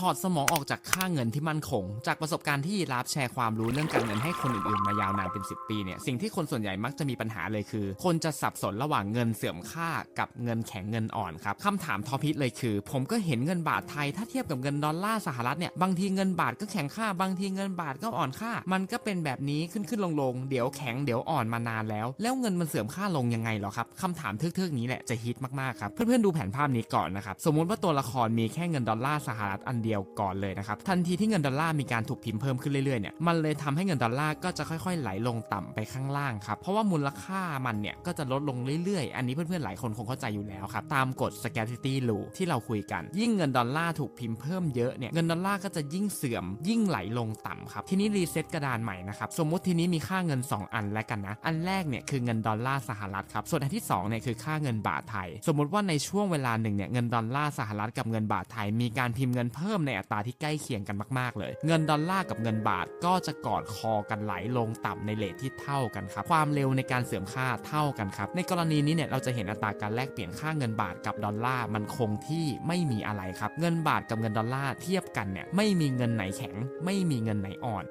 ถอดสมองออกจากค่าเงินที่มั่นคง จากประสบการณ์ที่รับแชร์ความรู้เรื่องการเงินให้คนอื่นๆมายาวนานเป็น 10 ปีเนี่ยสิ่งที่คนส่วนใหญ่มักจะมีปัญหาเลยคือ คนจะสับสนระหว่างเงินเสื่อมค่ากับเงินแข็งเงินอ่อนครับคำถามทอพิษเลยคือ ผมก็เห็นเงินบาทไทยถ้าเทียบกับเงินดอลลาร์สหรัฐเนี่ยบางทีเงินบาทก็แข็งค่าบางทีเงินบาทก็อ่อนค่า มันก็เป็นแบบนี้ขึ้นขึ้นลงลงเดี๋ยวแข็งเดี๋ยวอ่อนมานานแล้ว แล้วเงินมันเสื่อมค่าลงยังไงหรอครับคำถามเทือกๆนี้แหละจะฮิตมากๆครับเพื่อนๆดูแผนภาพนี้ก่อนนะครับสมมติว่าตัวละครมีแค่เงินดอลลาร์สหรัฐอันเดียวก่อนเลยนะครับ ทันทีที่เงินดอลลาร์มีการถูกพิมพ์เพิ่มขึ้นเรื่อยๆเนี่ย มันเลยทำให้เงินดอลลาร์ก็จะค่อยๆ ไหลลงต่ำไปข้างล่างครับ เพราะว่ามูลค่ามันเนี่ยก็จะลดลงเรื่อยๆ อันนี้เพื่อนๆ หลายคนคงเข้าใจอยู่แล้วครับ ตามกฎ scarcity rule ที่เราคุยกัน ยิ่งเงินดอลลาร์ถูกพิมพ์เพิ่มเยอะเนี่ย เงินดอลลาร์ก็จะยิ่งเสื่อม ยิ่งไหลลงต่ำครับ ทีนี้รีเซ็ตกระดานใหม่นะครับ สมมติทีนี้มีค่าเงิน 2 อันแล้วกันนะ อันแรกเนี่ยคือเงินดอลลาร์สหรัฐครับ ส่วนอันที่2เนี่ยคือค่าเงินบาทไทย สมมติว่าในช่วงเวลาหนึ่งเนี่ยเงินดอลลาร์สหรัฐกับเงินบาทไทยมีการพิมพ์เงินเพิ่มในอัตราที่ใกล้เคียงกันมาก ๆ เลย เงินดอลลาร์กับเงินบาทก็จะกอดคอกันไหลลงต่ำในเลทที่เท่ากันครับ ความเร็วในการเสื่อมค่าเท่ากันครับ ในกรณีนี้เนี่ยเราจะเห็นอัตราการแลกเปลี่ยนค่าเงินบาทกับดอลลาร์มันคงที่ไม่มีอะไรครับ เงินบาทกับเงินดอลลาร์เทียบกันเนี่ยไม่มีเงินไหนแข็ง ไม่มีเงินไหนอ่อน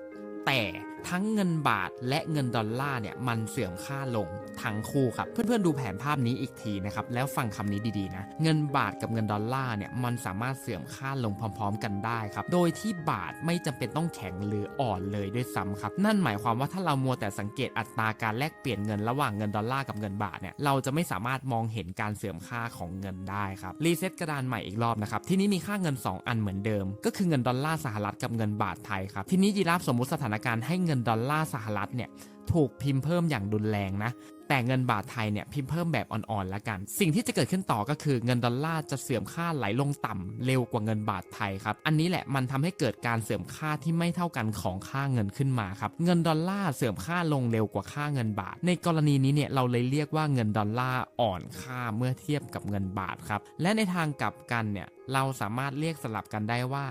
แต่ ทั้งเงินบาทและเงินดอลลาร์เนี่ยมันเสื่อมค่าลงทั้งคู่ครับ เพื่อนๆดูแผนภาพนี้อีกทีนะครับ แล้วฟังคำนี้ดีๆนะ เงินบาทกับเงินดอลลาร์เนี่ยมันสามารถเสื่อมค่าลงพร้อม ๆ กันได้ครับ โดยที่บาทไม่จำเป็นต้องแข็งหรืออ่อนเลยด้วยซ้ำครับ นั่นหมายความว่าถ้าเรามัวแต่สังเกตอัตราการแลกเปลี่ยนเงินระหว่างเงินดอลลาร์กับเงินบาทเนี่ยเราจะไม่สามารถมองเห็นการเสื่อมค่าของเงินได้ครับรีเซ็ตกระดานใหม่อีกรอบนะครับที่นี้มีค่าเงิน 2 อันเหมือนเดิม ก็คือเงินดอลลาร์สหรัฐกับเงินบาทไทยครับทีนี้ยีราฟสมมุติสถานการณ์ให้เงินินดอลลาร์สหรัฐเนี่ยถูกพิมพ์เพิ่มอย่างรุนแรงนะ แต่เงินบาทไทยเนี่ยพิมพ์เพิ่มแบบอ่อนๆแล้วกัน สิ่งที่จะเกิดขึ้นต่อก็คือเงินดอลลาร์จะเสื่อมค่าไหลลงต่ำเร็วกว่าเงินบาทไทยครับ อันนี้แหละมันทำให้เกิดการเสื่อมค่าที่ไม่เท่ากันของค่าเงินขึ้นมาครับ เงินดอลลาร์เสื่อมค่าลงเร็วกว่าค่าเงินบาท ในกรณีนี้เนี่ยเราเลยเรียกว่าเงินดอลลาร์อ่อนค่าเมื่อเทียบกับเงินบาทครับ และในทางกลับกันเนี่ยเราสามารถเรียกสลับกันได้ว่า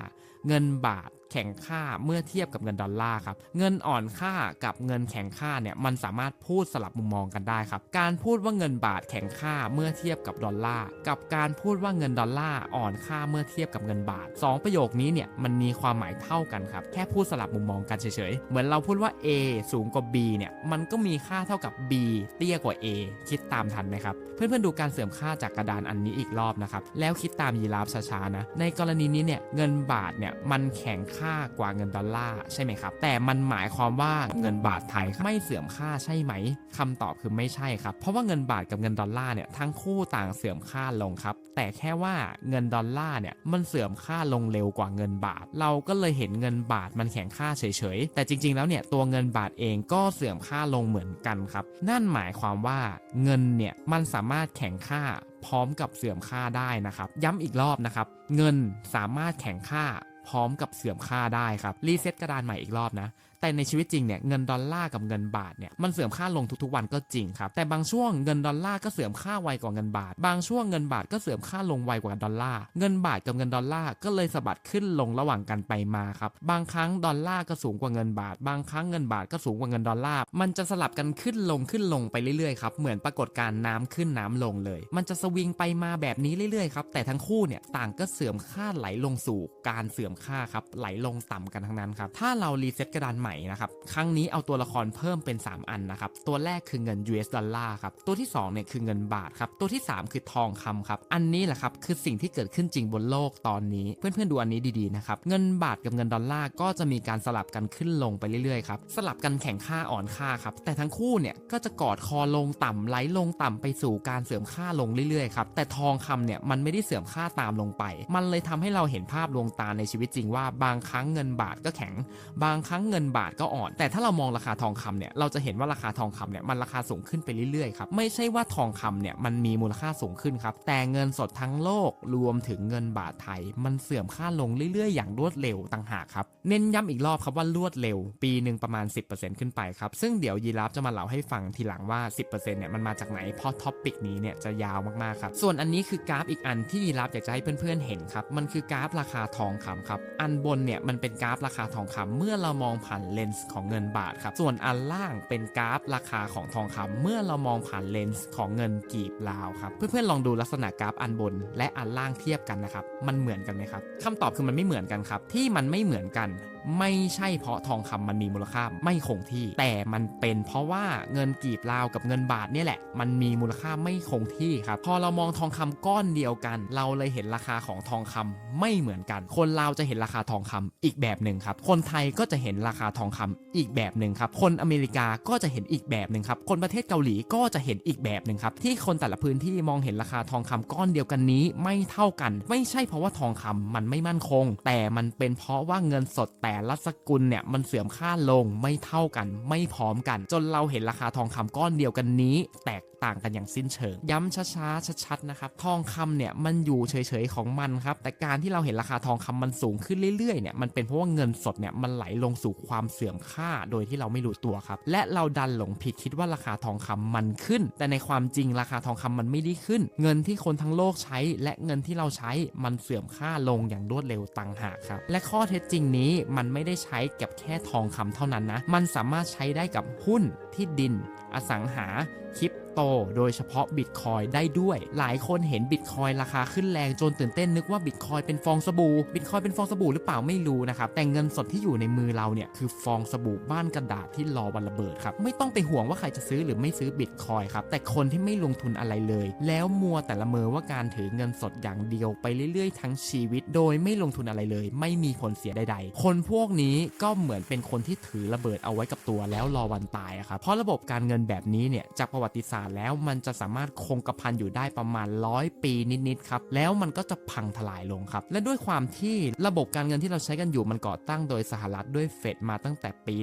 เงินบาท แข็งค่าเมื่อเทียบกับเงินดอลลาร์ครับ เงินอ่อนค่ากับเงินแข็งค่าเนี่ยมันสามารถพูดสลับมุมมองกันได้ครับ การพูดว่าเงินบาทแข็งค่าเมื่อเทียบกับดอลลาร์กับการพูดว่าเงินดอลลาร์อ่อนค่าเมื่อเทียบกับเงินบาทสองประโยคนี้เนี่ยมันมีความหมายเท่ากันครับ แค่พูดสลับมุมมองกันเฉยๆ เหมือนเราพูดว่า A สูงกว่า B เนี่ยมันก็มีค่าเท่ากับ B เตี้ยกว่า A คิดตามทันไหมครับ เพื่อนๆดูการเสื่อมค่าจากกระดานอันนี้อีกรอบนะครับ แล้วคิดตามยีราฟช้าๆนะ ในกรณีนี้เนี่ยเงินบาทเนี่ยมันแข็งค่า่ากว่าเงินดอลลาร์ใช่ไหมครับ แต่มันหมายความว่าเงินบาทไทยไม่เสื่อมค่าใช่ไหมคำตอบคือไม่ใช่ครับ เพราะว่าเงินบาทกับเงินดอลลาร์เนี่ยทั้งคู่ต่างเสื่อมค่าลงครับ แต่แค่ว่าเงินดอลลาร์เนี่ยมันเสื่อมค่าลงเร็วกว่าเงินบาท เราก็เลยเห็นเงินบาทมันแข็งค่าเฉยๆ แต่จริงๆแล้วเนี่ยตัวเงินบาทเองก็เสื่อมค่าลงเหมือนกันครับ นั่นหมายความว่าเงินเนี่ยมันสามารถแข็งค่าพร้อมกับเสื่อมค่าได้นะครับ ย้ำอีกรอบนะครับ เงินสามารถแข็งค่า พร้อมกับเสื่อมค่าได้ครับรีเซ็ตกระดานใหม่อีกรอบนะ แต่ในชีวิตจริงเนี่ยเงินดอลลาร์กับเงินบาทเนี่ยมันเสื่อมค่าลงทุกๆวันก็จริงครับแต่บางช่วงเงินดอลลาร์ก็เสื่อมค่าไวกว่าเงินบาท บางช่วงเงินบาทก็เสื่อมค่าลงไวกว่าดอลลาร์เงินบาทกับเงินดอลลาร์ก็เลยสะบัดขึ้นลงระหว่างกันไปมาครับบางครั้งดอลลาร์ก็สูงกว่าเงินบาท บางครั้งเงินบาทก็สูงกว่าเงินดอลลาร์มันจะสลับกันขึ้นลงขึ้นลงไปเรื่อยๆครับเหมือนปรากฏการน้ำขึ้นน้ำลงเลย มันจะสวิงไปมาแบบนี้เรื่อยๆครับแต่ทั้งคู่เนี่ยต่างก็เสื่อมค่าไหลลงสู่การเสื่อมค่าครับไหลลงต่ำกันทั้งนั้นครับถ้าเรารีเซ็ตกระดานใหม่นะครับ ครั้งนี้เอาตัวละครเพิ่มเป็น 3 อันนะครับ ตัวแรกคือเงิน US ดอลลาร์ครับ ตัวที่2เนี่ยคือเงินบาทครับ ตัวที่ 3 คือทองคำครับ อันนี้แหละครับคือสิ่งที่เกิดขึ้นจริงบนโลกตอนนี้ เพื่อนๆดูอันนี้ดีๆนะครับ เงินบาทกับเงินดอลลาร์ก็จะมีการสลับกันขึ้นลงไปเรื่อยๆครับ สลับกันแข่งค่าอ่อนค่าครับ แต่ทั้งคู่เนี่ยก็จะกอดคอลงต่ำไหลลงต่ำไปสู่การเสื่อมค่าลงเรื่อยๆครับ แต่ทองคำเนี่ยมันไม่ได้เสื่อมค่าตามลงไป มันเลยทำให้เราเห็นภาพลวงตาในชีวิตจริงว่าบางครั้งเงินบาทก็แข็ง บางครั้งเงินบาทก็อ่อน แต่ถ้าเรามองราคาทองคำเนี่ยเราจะเห็นว่าราคาทองคำเนี่ยมันราคาสูงขึ้นไปเรื่อยๆครับไม่ใช่ว่าทองคำเนี่ยมันมีมูลค่าสูงขึ้นครับแต่เงินสดทั้งโลกรวมถึงเงินบาทไทย มันเสื่อมค่าลงเรื่อยๆ อย่างรวดเร็วต่างหากครับเน้นย้ำอีกรอบครับว่ารวดเร็ว ปีหนึ่งประมาณ 10%ขึ้นไปครับซึ่งเดี๋ยวยีราฟจะมาเล่าให้ฟังทีหลังว่า 10%เนี่ยมันมาจากไหนเพราะท็อปปิกนี้เนี่ยจะยาวมากๆครับส่วนอันนี้คือกราฟอีกอันที่ยีราฟอยากจะให้เพื่อนๆเห็นครับมันคือกราฟราคาทองคำครับอันบนเนี่ยมันเป็นกราฟราคาทองคำเมื่อเรามองผ่านานเลนส์ของเงินบาทครับส่วนอันล่างเป็นกราฟราคาของทองคำเมื่อเรามองผ่านเลนส์ของเงินกีบลาวครับเพื่อนๆลองดูลักษณะกราฟอันบน และอันล่างเทียบกันนะครับมันเหมือนกันไหมครับคำตอบคือมันไม่เหมือนกันครับที่มันไม่เหมือนกัน ไม่ใช่เพราะทองคำมันมีมูลค่าไม่คงที่ แต่มันเป็นเพราะว่าเงินกีบลาวกับเงินบาทเนี่ยแหละ มันมีมูลค่าไม่คงที่ครับ พอเรามองทองคำก้อนเดียวกัน เราเลยเห็นราคาของทองคำไม่เหมือนกัน คนลาวจะเห็นราคาทองคำอีกแบบหนึ่งครับ คนไทยก็จะเห็นราคาทองคำอีกแบบหนึ่งครับ คนอเมริกาก็จะเห็นอีกแบบหนึ่งครับ คนประเทศเกาหลีก็จะเห็นอีกแบบหนึ่งครับที่คนแต่ละพื้นที่มองเห็นราคาทองคำก้อนเดียวกันนี้ไม่เท่ากัน ไม่ใช่เพราะว่าทองคำมันไม่มั่นคง แต่มันเป็นเพราะว่าเงินสดแตแต่ละสกุลเนี่ยมันเสื่อมค่าลงไม่เท่ากัน ไม่พร้อมกัน จนเราเห็นราคาทองคำก้อนเดียวกันนี้ แตก ต่างกันอย่างสิ้นเชิง ย้ำช้าๆชัดๆนะครับทองคำเนี่ยมันอยู่เฉยๆของมันครับแต่การที่เราเห็นราคาทองคำมันสูงขึ้นเรื่อยๆเนี่ยมันเป็นเพราะว่าเงินสดเนี่ยมันไหลลงสู่ความเสื่อมค่าโดยที่เราไม่รู้ตัวครับและเราดันหลงผิดคิดว่าราคาทองคำมันขึ้น แต่ในความจริงราคาทองคำมันไม่ได้ขึ้น เงินที่คนทั้งโลกใช้ และเงินที่เราใช้มันเสื่อมค่าลงอย่างรวดเร็วต่างหากครับและข้อเท็จจริงนี้มันไม่ได้ใช้กับแค่ทองคำเท่านั้นนะมันสามารถใช้ได้กับหุ้นที่ดิน อสังหาคริป โต โดยเฉพาะบิตคอยได้ด้วย หลายคนเห็นบิตคอยราคาขึ้นแรงจนตื่นเต้นนึกว่าบิตคอยเป็นฟองสบู่บิตคอยเป็นฟองสบู่หรือเปล่าไม่รู้นะครับแต่เงินสดที่อยู่ในมือเราเนี่ยคือฟองสบู่บ้านกระดาษที่รอวันระเบิดครับไม่ต้องไปห่วงว่าใครจะซื้อหรือไม่ซื้อบิตคอยครับแต่คนที่ไม่ลงทุนอะไรเลย แล้วมัวแต่ละเมอว่าการถือเงินสดอย่างเดียวไปเรื่อยๆ ทั้งชีวิต โดยไม่ลงทุนอะไรเลย ไม่มีผลเสียใด ๆ คนพวกนี้ก็เหมือนเป็นคนที่ถือระเบิดเอาไว้กับตัวแล้วรอวันตายครับเพราะระบบการเงินแบบนี้เนี่ยจากประวัติศาสตร์แล้วมันจะสามารถคงกระพันอยู่ได้ประมาณร้อยปีนิดๆครับแล้วมันก็จะพังทลายลงครับและด้วยความที่ระบบการเงินที่เราใช้กันอยู่มันก่อตั้งโดยสหรัฐด้วยเฟดมาตั้งแต่ปี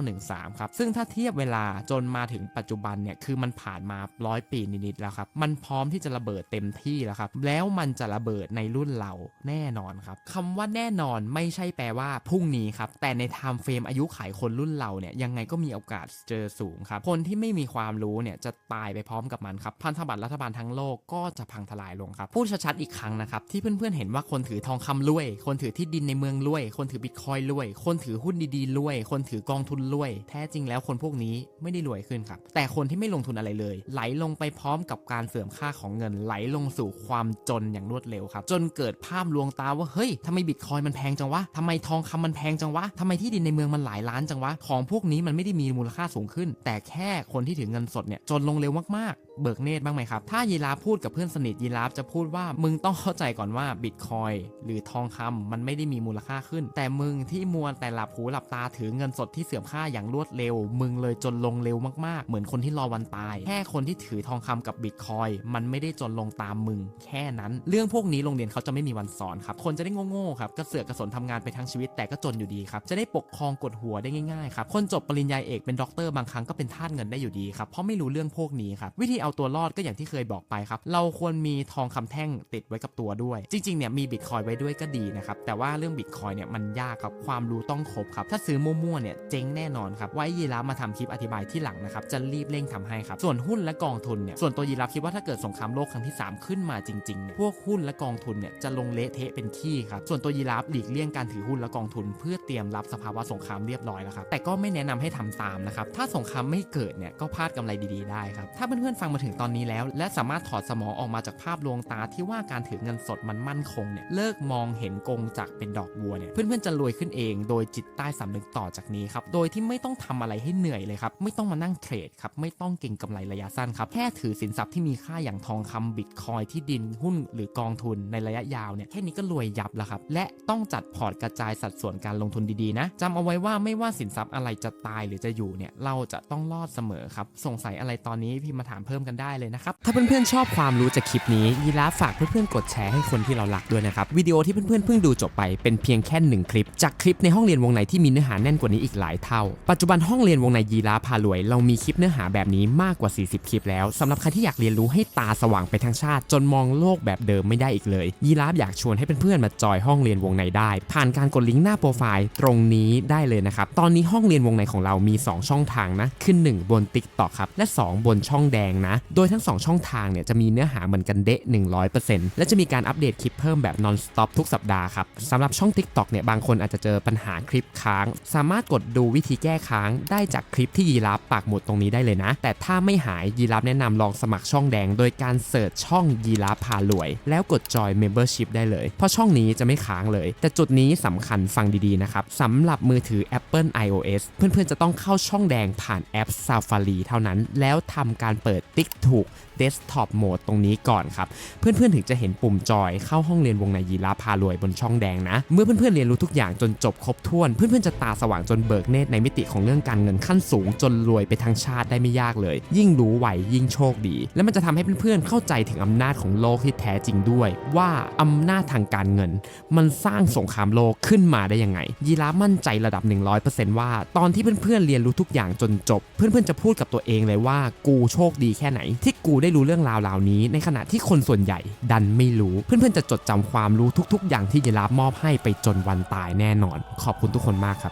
1913 ครับซึ่งถ้าเทียบเวลาจนมาถึงปัจจุบันเนี่ยคือมันผ่านมาร้อยปีนิดๆแล้วครับมันพร้อมที่จะระเบิดเต็มที่แล้วครับแล้วมันจะระเบิดในรุ่นเราแน่นอนครับคำว่าแน่นอนไม่ใช่แปลว่าพรุ่งนี้ครับแต่ในไทม์เฟรมอายุขัยคนรุ่นเราเนี่ยยังไงก็มีโอกาสเจอสูงครับคนที่ไม่มีความรู้เนี่ยจะตายไปพร้อมกับมันครับพันธบัตรรัฐบาลทั้งโลกก็จะพังทลายลงครับพูดชัดๆอีกครั้งนะครับที่เพื่อนๆเห็นว่าคนถือทองคำรวย คนถือที่ดินในเมืองรวย คนถือบิตคอยรวย คนถือหุ้นดีๆรวย คนถือกองทุนรวย แท้จริงแล้วคนพวกนี้ไม่ได้รวยขึ้นครับแต่คนที่ไม่ลงทุนอะไรเลย ไหลลงไปพร้อมกับการเสื่อมค่าของเงินไหลลงสู่ความจนอย่างรวดเร็วครับจนเกิดภาพลวงตาว่าเฮ้ยทำไมบิตคอยมันแพงจังวะทำไมทองคำมันแพงจังวะทำไมที่ดินในเมืองมันหลายล้านจังวะของพวกนี้มันไม่ได้มีมูลค่าสูงขึ้น แต่แค่คนที่ถือเงินสดเนี่ยจนลงเร็วมาก เบิกเนตรบ้างไหมครับ ถ้ายีราฟพูดกับเพื่อนสนิทยีราฟจะพูดว่ามึงต้องเข้าใจก่อนว่าบิตคอยหรือทองคำมันไม่ได้มีมูลค่าขึ้น แต่มึงที่มัวแต่หลับหูหลับตาถือเงินสดที่เสื่อมค่าอย่างรวดเร็ว มึงเลยจนลงเร็วมากๆ เหมือนคนที่รอวันตาย แค่คนที่ถือทองคำกับบิตคอยมันไม่ได้จนลงตามมึง แค่นั้น เรื่องพวกนี้โรงเรียนเขาจะไม่มีวันสอนครับ คนจะได้โง่ๆครับกระเสือกกระสนทำงานไปทั้งชีวิตแต่ก็จนอยู่ดีครับ จะได้ปกครองกดหัวได้ง่ายๆครับ คนจบปริญญาเอกเป็นด็อกเตอร์บางครั้งก็เป็นทาสเงินได้อยู่ดีครับ เพราะไม่รู้เรื่องพวกนี้ครับ วิธีเอาเราตัวรอดก็อย่างที่เคยบอกไปครับ เราควรมีทองคำแท่งติดไว้กับตัวด้วย จริงๆเนี่ยมีบิตคอยไว้ด้วยก็ดีนะครับ แต่ว่าเรื่องบิตคอยเนี่ยมันยากครับความรู้ต้องครบครับ ถ้าซื้อมั่วๆเนี่ยเจ๊งแน่นอนครับ ไว้ยีราฟมาทำคลิปอธิบายที่หลังนะครับ จะรีบเร่งทำให้ครับ ส่วนหุ้นและกองทุนเนี่ย ส่วนตัวยีราฟคิดว่าถ้าเกิดสงครามโลกครั้งที่ 3 ขึ้นมาจริงๆเนี่ย พวกหุ้นและกองทุนเนี่ยจะลงเละเทะเป็นขี้ครับ ส่วนตัวยีราฟหลีกเลี่ยงการถือหุ้นและกองทุน เพื่อเตรียมรับสภาวะสงครามเรียบร้อยแล้วครับ แต่ก็ไม่แนะนำให้ทำตามนะครับ ถ้าสงครามไม่เกิดเนี่ยก็พลาดกำไรดีๆได้ครับ ถ้าเพื่อนๆฟังมาถึงตอนนี้แล้ว และสามารถถอดสมองออกมาจากภาพลวงตาที่ว่าการถือเงินสดมันมั่นคงเนี่ยเลิกมองเห็นกงจากเป็นดอกบัวเนี่ยเพื่อนๆจะรวยขึ้นเอง โดยจิตใต้สำนึกต่อจากนี้ครับโดยที่ไม่ต้องทำอะไรให้เหนื่อยเลยครับไม่ต้องมานั่งเทรดครับไม่ต้องเก่งกำไรระยะสั้นครับแค่ถือสินทรัพย์ที่มีค่าอย่างทองคำบิตคอยที่ดินหุ้นหรือกองทุนในระยะยาวเนี่ยแค่นี้ก็รวยยับแล้วครับและต้องจัดพอร์ตกระจายสัดส่วนการลงทุนดีๆนะจำเอาไว้ว่าไม่ว่าสินทรัพย์อะไรจะตายหรือจะอยู่เนี่ยเราจะต้องรอดเสมอครับสงสัยอะไรตอนนี้พี่มาถามเพิ่มกันได้เลยนะครับ ถ้าเพื่อนๆชอบความรู้จากคลิปนี้ ยีราฟฝากเพื่อนๆกดแชร์ให้คนที่เรารักด้วยนะครับ วิดีโอที่เพื่อนๆเพิ่งดูจบไปเป็นเพียงแค่หนึ่งคลิป จากคลิปในห้องเรียนวงในที่มีเนื้อหาแน่นกว่านี้อีกหลายเท่า ปัจจุบันห้องเรียนวงในยีราฟพารวย เรามีคลิปเนื้อหาแบบนี้มากกว่า 40 คลิปแล้วสำหรับใครที่อยากเรียนรู้ให้ตาสว่างไปทั้งชาติ จนมองโลกแบบเดิมไม่ได้อีกเลย ยีราฟอยากชวนให้เพื่อนๆมาจอยห้องเรียนวงในได้ ผ่านการกดลิงก์หน้าโปรไฟล์ตรงนี้ได้เลยนะครับตอนนี้ห้องเรียนวงในของเรามี 2 ช่องทางนะคือ1บน TikTok ครับและ 2 บนช่องแดงในนะ โดยทั้ง 2 ช่องทางเนี่ยจะมีเนื้อหาเหมือนกันเดะ 100%และจะมีการอัปเดตคลิปเพิ่มแบบ non stop ทุกสัปดาห์ครับสำหรับช่อง TikTok เนี่ยบางคนอาจจะเจอปัญหาคลิปค้าง สามารถกดดูวิธีแก้ค้างได้จากคลิปที่ยีราฟปากหมุดตรงนี้ได้เลยนะ แต่ถ้าไม่หายยีราฟแนะนำลองสมัครช่องแดง โดยการเสิร์ชช่องยีราฟพารวย แล้วกดจอย membership ได้เลย เพราะช่องนี้จะไม่ค้างเลย แต่จุดนี้สำคัญฟังดีๆนะครับสำหรับมือถือ Apple iOS เพื่อนๆจะต้องเข้าช่องแดงผ่านแอป Safari เท่านั้น แล้วทำการเปิดติ๊กถูก Desktop Mode ตรงนี้ก่อนครับ เพื่อนๆถึงจะเห็นปุ่มจอยเข้าห้องเรียนวงในยีราพารวยบนช่องแดงนะ เมื่อเพื่อนๆเรียนรู้ทุกอย่างจนจบครบถ้วน เพื่อนๆจะตาสว่างจนเบิกเนตรในมิติของเรื่องการเงินขั้นสูงจนรวยไปทั้งชาติได้ไม่ยากเลย ยิ่งรู้ไวยิ่งโชคดี และมันจะทำให้เพื่อนๆเข้าใจถึงอำนาจของโลกที่แท้จริงด้วย ว่าอำนาจทางการเงิน มันสร้างสงครามโลกขึ้นมาได้ยังไง ยีรามั่นใจระดับ 100%ว่า ตอนที่เพื่อนๆเรียนรู้ทุกอย่างจนจบ เพื่อนๆจะพูดกับตัวเองเลยว่ากูโชคดีแค่ไหน ที่กูได้รู้เรื่องราวเหล่านี้ ในขณะที่คนส่วนใหญ่ดันไม่รู้ เพื่อนๆจะจดจำความรู้ทุก ๆ อย่างที่ยีราฟมอบให้ไปจนวันตายแน่นอน ขอบคุณทุกคนมากครับ